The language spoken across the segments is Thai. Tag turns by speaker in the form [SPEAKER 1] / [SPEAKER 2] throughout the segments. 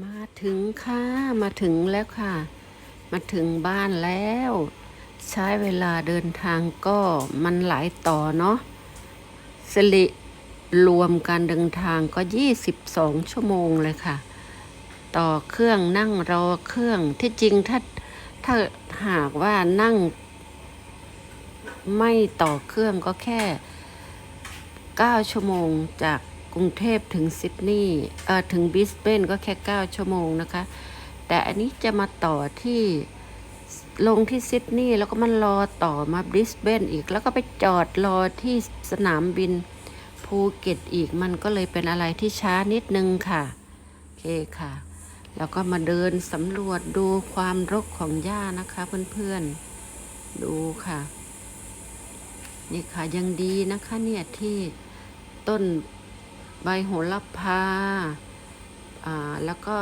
[SPEAKER 1] มาถึงค่ะ มาถึงแล้วค่ะ มาถึงบ้านแล้ว ใช้เวลาเดินทางก็มันหลายต่อเนาะสิริรวมการเดินทางก็ 22 ชั่วโมงเลยค่ะ ต่อเครื่องนั่งรอเครื่องที่จริงถ้าถ้าหากว่านั่ง ไม่ต่อเครื่องก็แค่ 9 ชั่วโมงจาก กรุงเทพถึงซิดนีย์เอ่อถึงบริสเบนก็แค่ 9 ชั่วโมงนะคะ แต่อันนี้จะมาต่อที่ลงที่ซิดนีย์แล้วก็มันรอต่อมาบริสเบนอีก แล้วก็ไปจอดรอที่สนามบินภูเก็ตอีกมันก็เลยเป็นอะไรที่ช้านิดนึงค่ะโอเคค่ะ แล้วก็มาเดินสำรวจดูความรกของหญ้านะคะเพื่อนๆดูค่ะ นี่ค่ะยังดีนะคะเนี่ยที่ต้น ใบโหระพาอ่าแล้วก็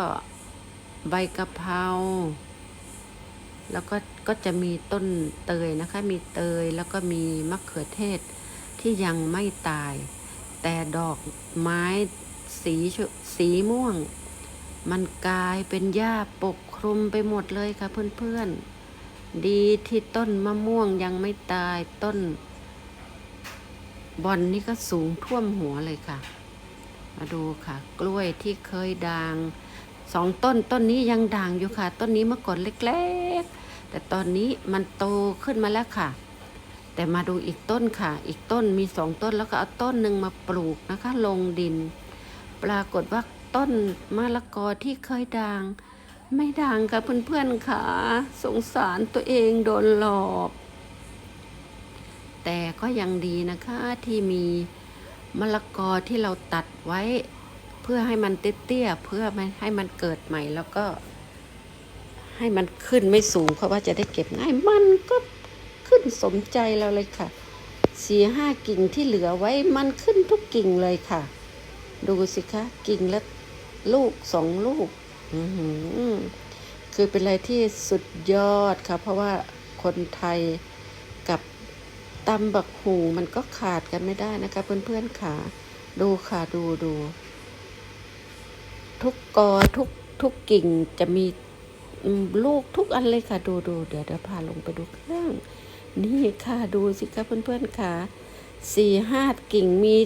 [SPEAKER 1] ใบกะเพราแล้วก็ก็จะมีต้นเตยนะคะ มีเตยแล้วก็มีมะเขือเทศที่ยังไม่ตาย แต่ดอกไม้สีสีม่วง มันกลายเป็นหญ้าปกคลุมไปหมดเลยค่ะเพื่อนๆ ดีที่ต้นมะม่วงยังไม่ตายต้น บอลนี่ก็สูงท่วมหัวเลยค่ะ มาดูค่ะ กล้วยที่เคยด่างสองต้นต้นนี้ยังด่างอยู่ค่ะ ต้นนี้เมื่อก่อนเล็กๆ แต่ตอนนี้มันโตขึ้นมาแล้วค่ะ แต่มาดูอีกต้นค่ะ อีกต้นมีสองต้นแล้วก็เอาต้นหนึ่งมาปลูกนะคะ ลงดิน ปรากฏว่าต้นมะละกอที่เคยด่าง ไม่ด่างค่ะเพื่อนๆค่ะ สงสารตัวเองโดนหลอก แต่ก็ยังดีนะคะที่มี มะละกอที่เราตัดไว้ เพื่อให้มันเตี้ยๆเพื่อไม่ให้มันเกิดใหม่แล้วก็ ให้มันขึ้นไม่สูง เพราะว่าจะได้เก็บง่ายมันก็ขึ้นสมใจเราเลยค่ะสี่ห้ากิ่งที่เหลือไว้มันขึ้นทุกกิ่งเลยค่ะ ดูสิคะ กิ่งละลูกสองลูกคือเป็นอะไรที่สุดยอดค่ะ เพราะว่าคนไทย ตำบักหูมันก็ขาดกันไม่ได้นะคะเพื่อนๆค่ะ ดูค่ะดูดู ทุกกอทุกทุกกิ่งจะมีลูกทุกอันเลยค่ะ ดูดูเดี๋ยวเดี๋ยวพาลงไปดูข้างนี่ค่ะดูสิคะเพื่อนๆค่ะสี่ห้ากิ่งมี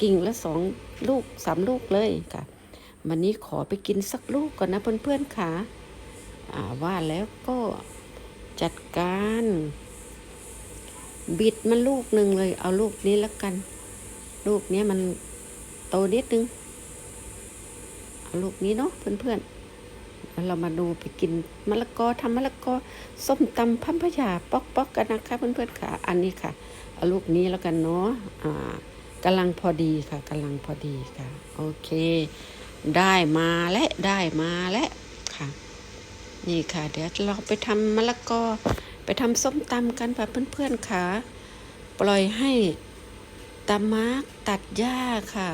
[SPEAKER 1] กิ่งละสองลูกสามลูกเลยค่ะวันนี้ขอไปกินสักลูกก่อนนะเพื่อนๆค่ะอ่าว่าแล้วก็จัดการ บิดมันลูกหนึ่งเลย เอาลูกนี้แล้วกัน ลูกนี้มันโตนิดนึง เอาลูกนี้เนาะเพื่อนๆแล้วเรามาดูไปกินมะละกอทำมะละกอส้มตำพัมพยาป๊อกๆกกันนะคะเพื่อนๆค่ะ อันนี้ค่ะ เอาลูกนี้แล้วกันเนาะอ่ากำลังพอดีค่ะกำลังพอดีค่ะ โอเค ได้มาและได้มาและค่ะ นี่ค่ะ เดี๋ยวเราไปทำมะละกอ ไปทำส้มตำกันค่ะเพื่อนๆค่ะ ปล่อยให้ตามาร์กตัดหญ้าค่ะ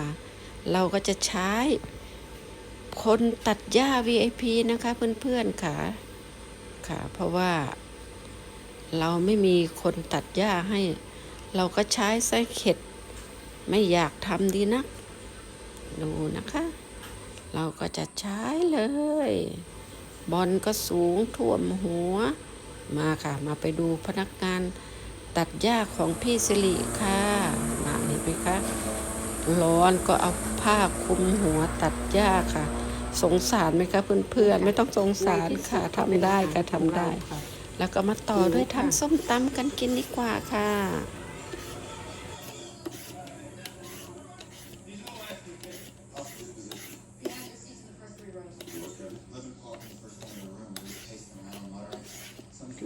[SPEAKER 1] เราก็จะใช้ คนตัดหญ้า VIP นะคะเพื่อนๆค่ะค่ะ เพราะว่า เราไม่มีคนตัดหญ้าให้ เราก็ใช้ไส้เข็ด ไม่อยากทำดีนัก ดูนะคะ เราก็จะใช้เลย บอลก็สูงท่วมหัว มาค่ะ มาไปดูพนักงานตัดหญ้าของพี่สิริค่ะมาเห็นไหมคะร้อนก็เอาผ้าคลุมหัวตัดหญ้าค่ะ สงสารไหมคะเพื่อนๆไม่ต้องสงสารค่ะทำได้ค่ะทำได้ แล้วก็มาต่อด้วยทำส้มตำกันกินดีกว่าค่ะ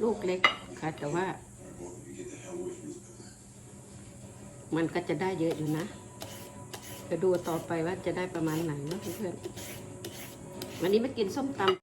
[SPEAKER 1] ลูกเล็กค่ะ แต่ว่า มันก็จะได้เยอะอยู่นะจะดูต่อไปว่าจะได้ประมาณไหนนะเพื่อนๆวันนี้มากินส้มตำ